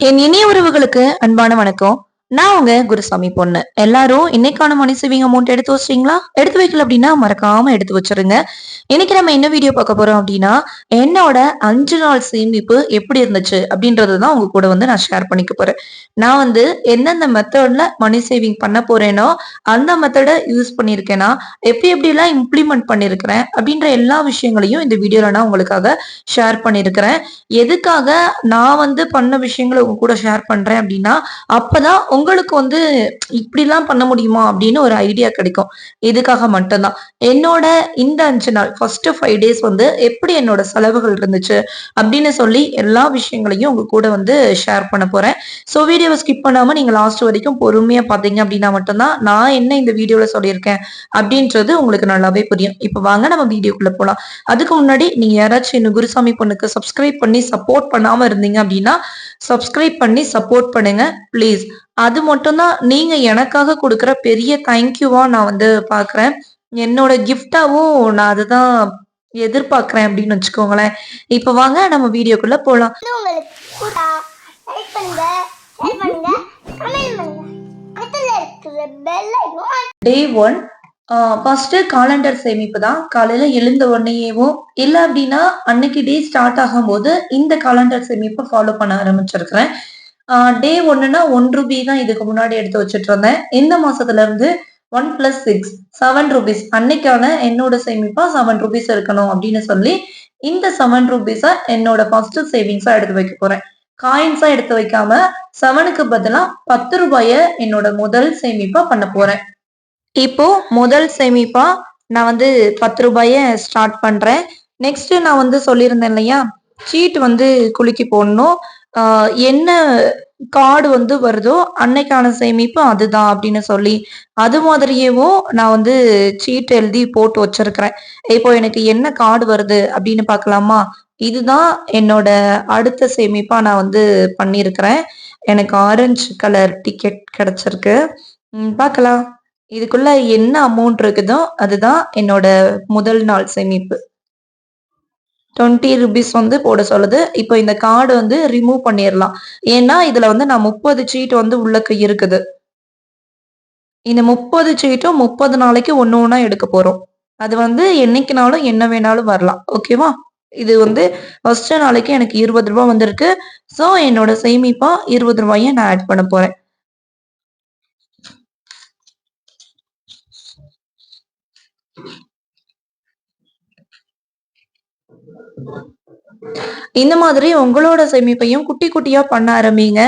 என் இனிய உறவுகளுக்கு அன்பான வணக்கம். நான் உங்க குருசாமி பொண்ணு. எல்லாரும் இன்னைக்கான மணி சேவிங் அமௌண்ட் எடுத்து வச்சிட்டீங்களா? எடுத்து வைக்கல அப்படின்னா மறக்காம எடுத்து வச்சிருங்க. இன்னைக்கு நம்ம என்ன வீடியோ பார்க்க போறோம் அப்படின்னா என்னோட அஞ்சு நாள் சேமிப்பு எப்படி இருந்துச்சு அப்படின்றது தான் உங்க கூட வந்து நான் ஷேர் பண்ணிக்க போறேன். நான் வந்து எந்தெந்த மெத்தட்ல மணி சேவிங் பண்ண போறேனோ அந்த மெத்தடை யூஸ் பண்ணியிருக்கேன்னா எப்படி எப்படிலாம் இம்ப்ளிமெண்ட் பண்ணியிருக்கிறேன் அப்படின்ற எல்லா விஷயங்களையும் இந்த வீடியோல நான் உங்களுக்காக ஷேர் பண்ணியிருக்கிறேன். எதுக்காக நான் வந்து பண்ண விஷயங்களை உங்க கூட ஷேர் பண்றேன் அப்படின்னா அப்பதான் உங்களுக்கு வந்து இப்படிலாம் பண்ண முடியுமா அப்படின்னு ஒரு ஐடியா கிடைக்கும். இதுக்காக மட்டும்தான். என்னோட இந்த அஞ்சு நாள் ஃபர்ஸ்ட் ஃபைவ் டேஸ் வந்து எப்படி என்னோட செலவுகள் இருந்துச்சு அப்படின்னு சொல்லி எல்லா விஷயங்களையும் உங்க கூட வந்து ஷேர் பண்ண போறேன். ஸோ வீடியோவை ஸ்கிப் பண்ணாம நீங்க லாஸ்ட் வரைக்கும் பொறுமையா பாத்தீங்க அப்படின்னா மட்டும்தான் நான் என்ன இந்த வீடியோல சொல்லியிருக்கேன் அப்படின்றது உங்களுக்கு நல்லாவே புரியும். இப்போ வாங்க நம்ம வீடியோக்குள்ள போலாம். அதுக்கு முன்னாடி நீங்க யாராச்சும் இன்னும் குருசாமி பொண்ணுக்கு சப்ஸ்கிரைப் பண்ணி சப்போர்ட் பண்ணாம இருந்தீங்க அப்படின்னா சப்ஸ்கிரைப் பண்ணி சப்போர்ட் பண்ணுங்க. ப்ளீஸ் அது மட்டும்தான் நீங்க எனக்காக கொடுக்குற பெரிய தேங்க்யூவா நான் வந்து பாக்குறேன். என்னோட கிஃப்டாவும் நான் அதுதான் எதிர்பார்க்கறேன் அப்படின்னு வச்சுக்கோங்களேன். இப்ப வாங்க நம்ம வீடியோக்குள்ள icon day one first calendar சேமிப்பு தான். காலையில எழுந்த உடனேயேவும் இல்ல அப்படின்னா அன்னைக்கு டே ஸ்டார்ட் ஆகும்போது இந்த காலண்டர் சேமிப்பை ஃபாலோ பண்ண ஆரம்பிச்சிருக்கிறேன். டே ஒன்னுனா ஒன் ருபி தான் இதுக்கு முன்னாடி எடுத்து வச்சுட்டு இருந்தேன் இந்த மாசத்துல இருந்து one plus six seven rupees அன்னைக்கான என்னோட சேமிப்பா செவன் ருபீஸ் இருக்கணும் அப்படின்னு சொல்லி இந்த செவன் ருபீஸா என்னோட ஃபர்ஸ்ட் சேவிங்ஸா எடுத்து வைக்க போறேன். காயின்ஸா எடுத்து வைக்காம செவனுக்கு பதிலா பத்து ரூபாய என்னோட முதல் சேமிப்பா பண்ண போறேன். இப்போ முதல் சேமிப்பா நான் வந்து பத்து ரூபாய ஸ்டார்ட் பண்றேன். நெக்ஸ்ட் நான் வந்து சொல்லியிருந்தேன் இல்லையா? சீட் வந்து குலுக்கி போடணும். என்ன கார்டு வந்து வருதோ அன்னைக்கான சேமிப்பு அதுதான் அப்படின்னு சொல்லி அது மாதிரியேவும் நான் வந்து சீட் எழுதி போட்டு வச்சிருக்கிறேன். இப்போ எனக்கு என்ன கார்டு வருது அப்படின்னு பார்க்கலாமா? இதுதான் என்னோட அடுத்த சேமிப்பா நான் வந்து பண்ணியிருக்கிறேன். எனக்கு ஆரஞ்சு கலர் டிக்கெட் கிடைச்சிருக்கு. பார்க்கலாம். இதுக்குள்ள என்ன அமௌண்ட் இருக்குதோ அதுதான் என்னோட முதல் நாள் சேமிப்பு. டுவெண்ட்டி ருபீஸ் வந்து போட சொல்லுது. இப்போ இந்த கார்டு வந்து ரிமூவ் பண்ணிடலாம் ஏன்னா இதுல வந்து நான் முப்பது சீட் வந்து உள்ளக்கு இருக்குது. இந்த முப்பது சீட்டும் முப்பது நாளைக்கு ஒன்று ஒன்றா எடுக்க போகிறோம் அது வந்து என்னைக்குனாலும் என்ன வேணாலும் வரலாம். ஓகேவா இது வந்து ஃபர்ஸ்ட் நாளைக்கு எனக்கு இருபது ரூபா வந்திருக்கு. ஸோ என்னோட சேமிப்பா இருபது ரூபாயை நான் ஆட் பண்ண போறேன். இந்த மாதிரி உங்களோட சேமிப்பையும் குட்டி குட்டியா பண்ண ஆரம்பிங்க.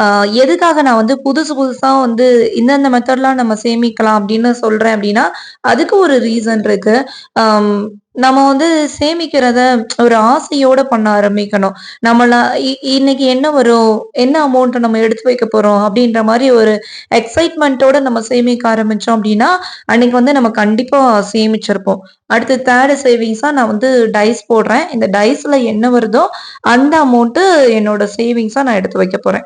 ஆஹ் எதுக்காக நான் வந்து புதுசு புதுசா வந்து இந்தந்த மெத்தட்லாம் நம்ம சேமிக்கலாம் அப்படின்னு சொல்றேன் அப்படின்னா அதுக்கு ஒரு ரீசன் இருக்கு. நம்ம வந்து சேமிக்கிறத ஒரு ஆசையோட பண்ண ஆரம்பிக்கணும். நம்மள இ- இன்னைக்கு என்ன வரும்? என்ன அமௌண்ட் நம்ம எடுத்து வைக்க போறோம்? அப்படின்ற மாதிரி ஒரு எக்ஸைட்மெண்ட்டோட நம்ம சேமிக்க ஆரம்பிச்சோம் அப்படின்னா அன்னைக்கு வந்து நம்ம கண்டிப்பா சேமிச்சிருப்போம். அடுத்து தேர்ட் சேவிங்ஸா நான் வந்து டைஸ் போடுறேன். இந்த டைஸ்ல என்ன வருதோ அந்த அமௌண்ட்டு என்னோட சேவிங்ஸா நான் எடுத்து வைக்க போறேன்.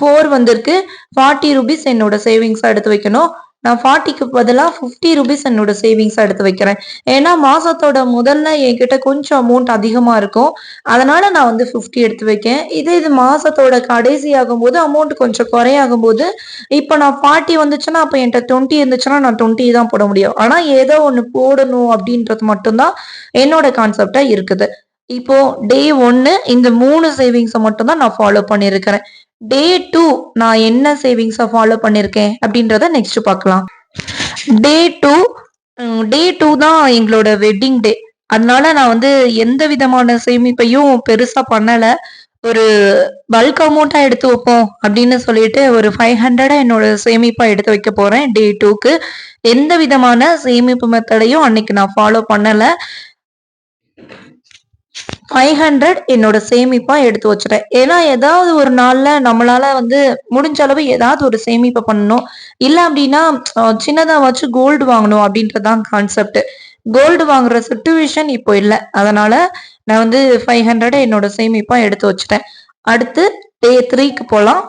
ஃபோர் வந்திருக்கு. ஃபார்ட்டி ருபீஸ் என்னோட சேவிங்ஸா எடுத்து வைக்கணும். நான் ஃபார்ட்டிக்கு பதிலாக ஃபிஃப்டி ருபீஸ் என்னோட சேவிங்ஸா எடுத்து வைக்கிறேன். ஏன்னா மாசத்தோட முதல்ல என்கிட்ட கொஞ்சம் அமௌண்ட் அதிகமா இருக்கும். அதனால நான் வந்து ஃபிஃப்டி எடுத்து வைக்கேன். இதே இது மாசத்தோட கடைசி ஆகும்போது அமௌண்ட் கொஞ்சம் குறையாகும் போது இப்போ நான் ஃபார்ட்டி வந்துச்சுன்னா அப்போ என்கிட்ட டுவெண்ட்டி இருந்துச்சுன்னா நான் டுவெண்ட்டி தான் போட முடியும். ஆனா ஏதோ ஒன்று போடணும் அப்படின்றது மட்டும்தான் என்னோட கான்செப்டா இருக்குது. இப்போ டே ஒன்னு இந்த மூணு சேவிங்ஸை மட்டும் தான் நான் ஃபாலோ பண்ணியிருக்கிறேன். டே டூ நான் என்ன சேவிங்ஸை ஃபாலோ பண்ணியிருக்கேன் அப்படின்றத நெக்ஸ்ட் பார்க்கலாம். டே டூ டே டூ தான் எங்களோட வெட்டிங் டே அதனால நான் வந்து எந்த விதமான சேமிப்பையும் பெருசா பண்ணல. ஒரு பல்க் அமௌண்ட்டாக எடுத்து வைப்போம் அப்படின்னு சொல்லிட்டு ஒரு ஃபைவ் ஹண்ட்ரடாக என்னோட சேமிப்பாக எடுத்து வைக்க போகிறேன் டே டூக்கு எந்த விதமான சேமிப்பு மெத்தடையும் அன்னைக்கு நான் ஃபாலோ பண்ணலை. ஃபைவ் ஹண்ட்ரட் என்னோட சேமிப்பா எடுத்து வச்சுட்டேன். ஏன்னா ஏதாவது ஒரு நாள்ல நம்மளால வந்து முடிஞ்ச அளவு ஏதாவது ஒரு சேமிப்பை பண்ணணும். இல்ல அப்படின்னா சின்னதா வச்சு கோல்டு வாங்கணும் அப்படின்றதான் கான்செப்ட் கோல்டு வாங்குற சுச்சுவேஷன் இப்போ இல்லை. அதனால நான் வந்து ஃபைவ் ஹண்ட்ரட் என்னோட சேமிப்பா எடுத்து வச்சுட்டேன். அடுத்து டே த்ரீக்கு போலாம்.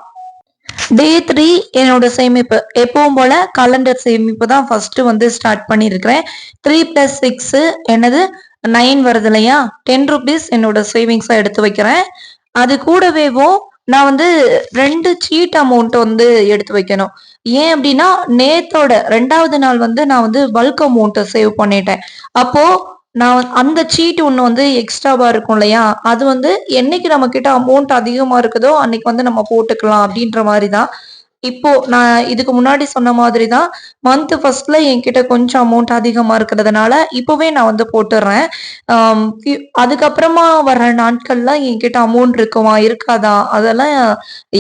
டே த்ரீ என்னோட சேமிப்பு. எப்பவும் போல காலண்டர் சேமிப்பு தான் ஃபர்ஸ்ட் வந்து ஸ்டார்ட் பண்ணியிருக்கிறேன். த்ரீ பிளஸ் சிக்ஸ் என்னது? நைன் வருது இல்லையா டென் ருபீஸ் என்னோட சேவிங்ஸாக எடுத்து வைக்கிறேன் அது கூடவேவும் நான் வந்து ரெண்டு சீட் அமௌண்ட் வந்து எடுத்து வைக்கணும். ஏன் அப்படின்னா நேத்தோட ரெண்டாவது நாள் வந்து நான் வந்து பல்க் அமௌண்ட்டை சேவ் பண்ணிட்டேன். அப்போ நான் அந்த சீட் ஒன்று வந்து எக்ஸ்ட்ராவா இருக்கும் இல்லையா? அது வந்து என்னைக்கு நம்மகிட்ட அமௌண்ட் அதிகமா இருக்குதோ, அன்னைக்கு வந்து நம்ம போட்டுக்கலாம் அப்படின்ற மாதிரி தான். இப்போ நான் இதுக்கு முன்னாடி சொன்ன மாதிரி தான், மந்த் ஃபர்ஸ்ட்ல என்கிட்ட கொஞ்சம் அமௌண்ட் அதிகமா இருக்கிறதுனால, இப்பவே நான் வந்து போட்டுடுறேன் அதுக்கப்புறமா வர நாட்கள்ல என்கிட்ட அமௌண்ட் இருக்குமா? இருக்காதா? அதெல்லாம்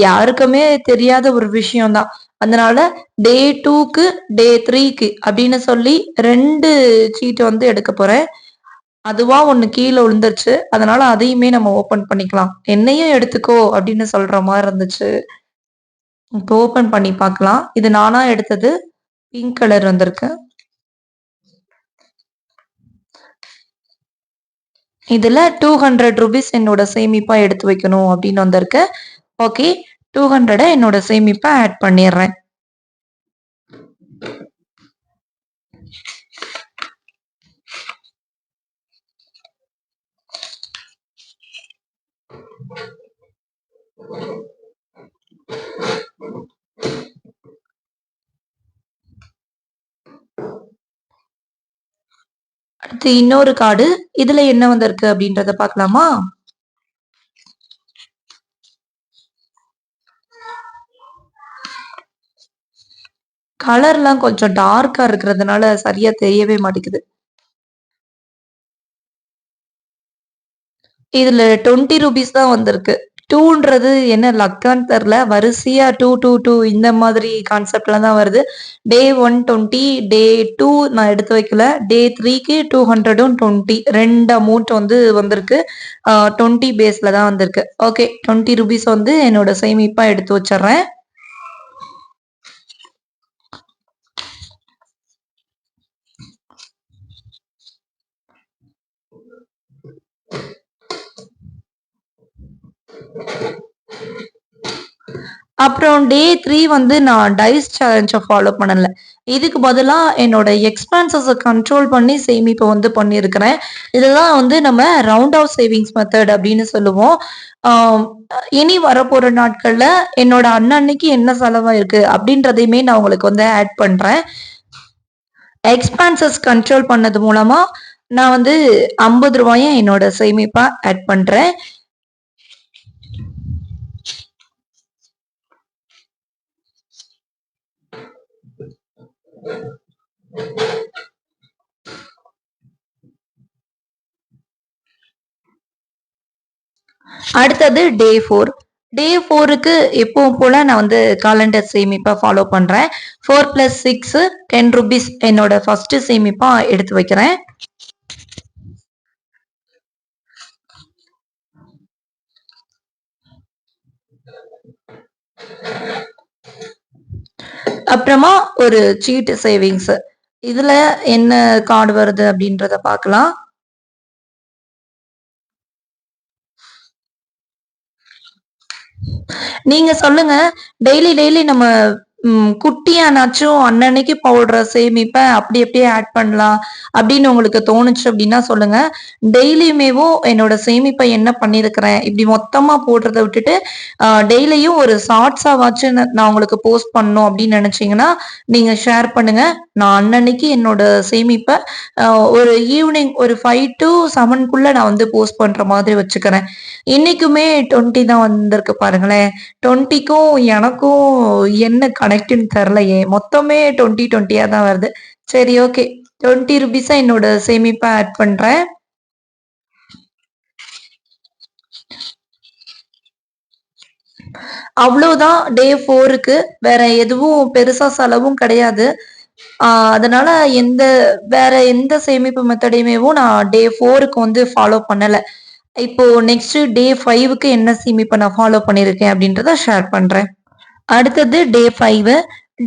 யாருக்குமே தெரியாத ஒரு விஷயம் தான். அதனால டே டூக்கு டே த்ரீக்கு அப்படின்னு சொல்லி ரெண்டு சீட்டு வந்து எடுக்க போறேன். அதுவா ஒண்ணு கீழே விழுந்துருச்சு. அதனால அதையுமே நம்ம ஓப்பன் பண்ணிக்கலாம். என்னையும் எடுத்துக்கோ அப்படின்னு சொல்ற மாதிரி இருந்துச்சு. இப்போ ஓப்பன் பண்ணி பார்க்கலாம். இது நானா எடுத்தது. பிங்க் கலர் வந்திருக்கு. இதுல ₹200 என்னோட சேமிப்பா எடுத்து வைக்கணும் அப்படின்னு வந்திருக்கு. ஓகே. 200 என்னோட சேமிப்பா ஆட் பண்ணிடுறேன் அடுத்து இன்னொரு கார்டு. இதுல என்ன வந்திருக்கு அப்படின்றத பார்க்கலாமா? கலர்லாம் கொஞ்சம் டார்க்கா இருக்கிறதுனால சரியா தெரியவே மாட்டேங்குது. இதுல ₹20 தான் வந்திருக்கு. டூன்றது என்ன லக்கான்னு தெரில வரிசையா 2, 2, 2 இந்த மாதிரி கான்செப்ட்ல தான் வருது. டே 120, டே டூ நான் எடுத்து வைக்கல. டே 3க்கு 200ம் 20 2 அமௌண்ட் வந்து வந்திருக்கு. அ 20 பேஸ்ல தான் வந்திருக்கு. ஓகே. ₹20 வந்து என்னோட சேமிப்பா எடுத்து வச்சிடுறேன் அப்புறம் டே த்ரீ வந்து நான் டைஸ் சேலஞ்சை ஃபாலோ பண்ணல. இதுக்கு பதிலாக என்னோட எக்ஸ்பென்சஸை கண்ட்ரோல் பண்ணி சேமிப்பு வந்து பண்ணியிருக்கிறேன். இதுதான் வந்து நம்ம ரவுண்ட் ஆஃப் சேவிங்ஸ் மெத்தட் அப்படின்னு சொல்லுவோம். இனி வரப்போகிற நாட்களில் என்னோட அண்ணன்னைக்கு என்ன செலவாயிருக்கு அப்படின்றதையுமே நான் உங்களுக்கு வந்து ஆட் பண்ணுறேன் எக்ஸ்பென்சஸ் கண்ட்ரோல் பண்ணது மூலமாக நான் வந்து ₹50 என்னோட சேமிப்பாக ஆட் பண்ணுறேன் அடுத்தது டே ஃபோர் டே ஃபோருக்கு எப்பவும் போல நான் வந்து காலண்டர் சேமிப்பா ஃபாலோ பண்றேன். 4 + 6 ₹10 என்னோட ஃபர்ஸ்ட் சேமிப்பா எடுத்து வைக்கிறேன். அப்புறமா ஒரு சீட் சேவிங்ஸ். இதுல என்ன கார்டு வருது அப்படின்றத பார்க்கலாம். நீங்க சொல்லுங்க. டெய்லி டெய்லி நம்ம குட்டியானாச்சும் அன்னன்னைக்கு போடுற சேமிப்ப அப்படி அப்படியே ஆட் பண்ணலாம் அப்படின்னு உங்களுக்கு தோணுச்சு அப்படின்னா சொல்லுங்க. டெய்லியுமேவும் என்னோட சேமிப்பை என்ன பண்ணியிருக்கிறேன், இப்படி மொத்தமா போடுறத விட்டுட்டு, டெய்லியும் ஒரு ஷார்ட்ஸாவாச்சும் நான் உங்களுக்கு போஸ்ட் பண்ணணும் அப்படின்னு நினைச்சீங்கன்னா நீங்க ஷேர் பண்ணுங்க. நான் அன்னன்னைக்கு என்னோட சேமிப்பை ஒரு ஈவினிங் ஒரு ஃபைவ் டூ 7க்குள்ள நான் வந்து போஸ்ட் பண்ற மாதிரி வச்சுக்கிறேன். இன்னைக்குமே 20 தான் வந்திருக்கு பாருங்களேன். 20க்கும் எனக்கும் என்ன கனெக்ட்னு தெரிலையே மொத்தமே 20, 20யா தான் வருது. சரி ஓகே. ₹20 என்னோட சேமிப்பாக ஆட் பண்ணுறேன் அவ்வளோதான் டே ஃபோருக்கு வேற எதுவும் பெருசா செலவும் கிடையாது. அதனால எந்த வேற எந்த சேமிப்பு மெத்தடையுமேவும் நான் டே ஃபோருக்கு வந்து ஃபாலோ பண்ணல. இப்போ நெக்ஸ்ட் டே ஃபைவுக்கு என்ன சேமிப்பை நான் ஃபாலோ பண்ணியிருக்கேன் அப்படின்றத ஷேர் பண்றேன். அடுத்தது டே ஃபைவ்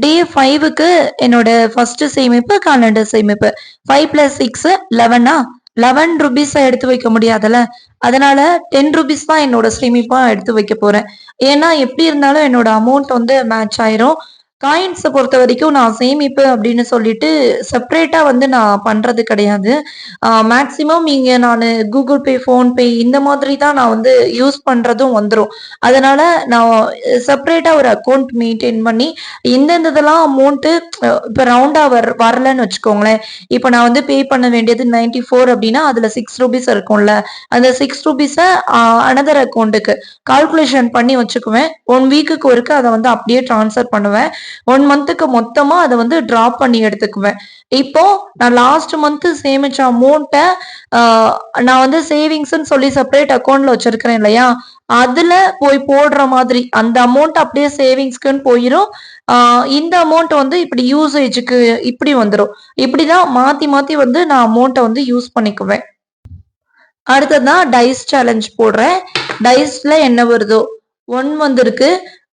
டே ஃபைவுக்கு என்னோட ஃபர்ஸ்ட் சேமிப்பு காலண்டர் சேமிப்பு. 5 + 6 11ஆ? ₹11 எடுத்து வைக்க முடியாதுல்ல. அதனால ₹10 தான் என்னோட சேமிப்பா எடுத்து வைக்க போறேன். ஏன்னா எப்படி இருந்தாலும் என்னோட அமௌண்ட் வந்து மேட்ச் ஆயிரும். காயின்ஸை பொறுத்த வரைக்கும் நான் சேமிப்பு அப்படின்னு சொல்லிட்டு செப்ரேட்டாக வந்து நான் பண்ணுறது கிடையாது. மேக்ஸிமம் இங்கே நான் கூகுள் பே ஃபோன்பே இந்த மாதிரி தான் நான் வந்து யூஸ் பண்ணுறதும் வந்துடும் அதனால நான் செப்ரேட்டாக ஒரு அக்கௌண்ட் மெயின்டெயின் பண்ணி இந்தந்த இதெல்லாம் அமௌண்ட்டு இப்போ ரவுண்டாக வர் வரலன்னு வச்சுக்கோங்களேன். இப்போ நான் வந்து பே பண்ண வேண்டியது 94 அப்படின்னா, அதில் சிக்ஸ் ருபீஸ் இருக்கும்ல. அந்த சிக்ஸ் ருபீஸை அனதர் அக்கௌண்ட்டுக்கு கால்குலேஷன் பண்ணி வச்சுக்குவேன். ஒன் வீக்குக்கு ஒருக்கு அதை வந்து அப்படியே ட்ரான்ஸ்ஃபர் பண்ணுவேன். ஒன் மந்த்துக்கு மொத்தமா அதை வந்து டிராப் பண்ணி எடுத்துக்குவேன். இப்போ நான் லாஸ்ட் மந்த் சேமிச்ச அமௌண்ட்டை நான் வந்து சேவிங்ஸ்ன்னு சொல்லி செப்பரேட் அக்கௌண்ட்ல வச்சிருக்கிறேன் இல்லையா? அதுல போய் போடுற மாதிரி அந்த அமௌண்ட் அப்படியே சேவிங்ஸ்க்குன்னு போயிடும் இந்த அமௌண்ட் வந்து இப்படி யூசேஜ்க்கு இப்படி வந்துடும் இப்படிதான் மாத்தி மாத்தி வந்து நான் அமௌண்ட்டை வந்து யூஸ் பண்ணிக்குவேன். அடுத்ததான் டைஸ் சேலஞ்ச் போடுறேன். டைஸ்ல என்ன வருதோ ஒன் வந்திருக்கு.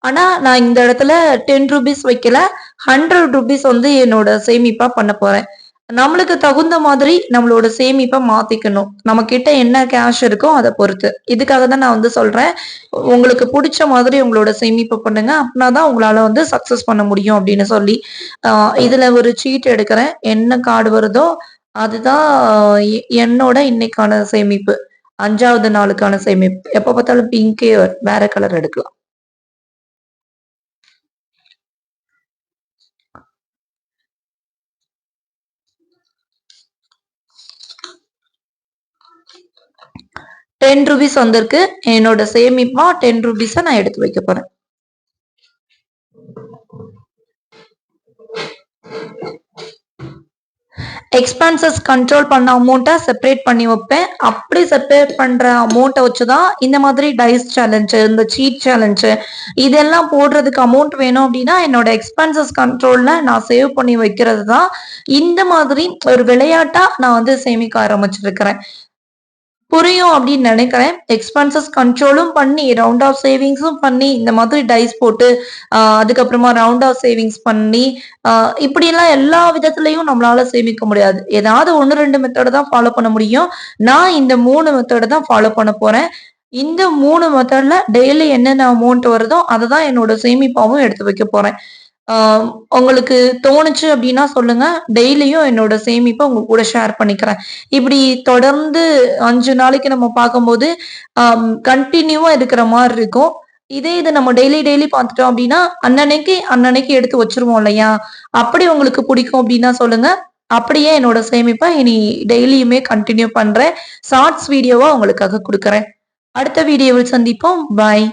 ஆனா நான் இந்த இடத்துல டென் ருபீஸ் வைக்கல. ஹண்ட்ரட் ருபீஸ் வந்து என்னோட சேமிப்பா பண்ண போறேன். நம்மளுக்கு தகுந்த மாதிரி நம்மளோட சேமிப்ப மாத்திக்கணும். நம்மகிட்ட என்ன கேஷ் இருக்கோ அதை பொறுத்து. இதுக்காக தான் நான் வந்து சொல்றேன். உங்களுக்கு பிடிச்ச மாதிரி உங்களோட சேமிப்பை பண்ணுங்க. அப்பனா தான் உங்களால வந்து சக்சஸ் பண்ண முடியும் அப்படின்னு சொல்லி. அ இதுல ஒரு சீட் எடுக்கிறேன். என்ன கார்டு வருதோ அதுதான் எ என்னோட இன்னைக்கான சேமிப்பு. அஞ்சாவது நாளுக்கான சேமிப்பு. எப்ப பார்த்தாலும் பிங்க்கே வேற கலர் எடுக்கலாம். டென் ருபீஸ் வந்திருக்கு. என்னோட சேமிப்பா டென் ருபீஸை நான் எடுத்து வைக்க போறேன். எக்ஸ்பென்சஸ் கண்ட்ரோல் பண்ண அமௌண்ட்டை செப்பரேட் பண்ணி வைப்பேன். அப்படி செப்பரேட் பண்ணுற அமௌண்ட்டை வச்சு தான் இந்த மாதிரி டைஸ் சேலஞ்சு இந்த சீட் சேலஞ்சு இதெல்லாம் போடுறதுக்கு அமௌண்ட் வேணும் அப்படின்னா, என்னோட எக்ஸ்பென்சஸ் கண்ட்ரோலில் நான் சேவ் பண்ணி வைக்கிறது தான். இந்த மாதிரி ஒரு விளையாட்டாக நான் வந்து சேமிக்க ஆரம்பிச்சிருக்கிறேன். புரியும் அப்படின்னு நினைக்கிறேன். எக்ஸ்பென்சஸ் கண்ட்ரோலும் பண்ணி, ரவுண்ட் ஆஃப் சேவிங்ஸும் பண்ணி, இந்த மாதிரி டைஸ் போட்டு, அதுக்கப்புறமா ரவுண்ட் ஆஃப் சேவிங்ஸ் பண்ணி, இப்படிலாம் இப்படியெல்லாம் எல்லா விதத்துலையும் நம்மளால சேமிக்க முடியாது. ஏதாவது ஒன்று ரெண்டு மெத்தடை தான் ஃபாலோ பண்ண முடியும். நான் இந்த மூணு மெத்தடை தான் ஃபாலோ பண்ண போறேன். இந்த மூணு மெத்தடில் டெய்லி என்னென்ன அமௌண்ட் வருதோ அதை தான் என்னோட சேமிப்பாகவும் எடுத்து வைக்க போறேன். உங்களுக்கு தோணுச்சு அப்படின்னா சொல்லுங்க. டெய்லியும் என்னோட சேமிப்பை உங்க கூட ஷேர் பண்ணிக்கிறேன். இப்படி தொடர்ந்து அஞ்சு நாளைக்கு நம்ம பார்க்கும்போது, கண்டினியூவா இருக்கிற மாதிரி இருக்கும். இதே இது நம்ம டெய்லி டெய்லி பார்த்துட்டோம் அப்படின்னா, அன்னன்னைக்கு அன்னன்னைக்கு எடுத்து வச்சிருவோம் இல்லையா? அப்படி உங்களுக்கு பிடிக்கும் அப்படின்னா சொல்லுங்க. அப்படியே என்னோட சேமிப்பை இனி டெய்லியுமே கண்டினியூ பண்றேன். ஷார்ட்ஸ் வீடியோவா உங்களுக்காக கொடுக்குறேன் அடுத்த வீடியோவில் சந்திப்போம். பாய்.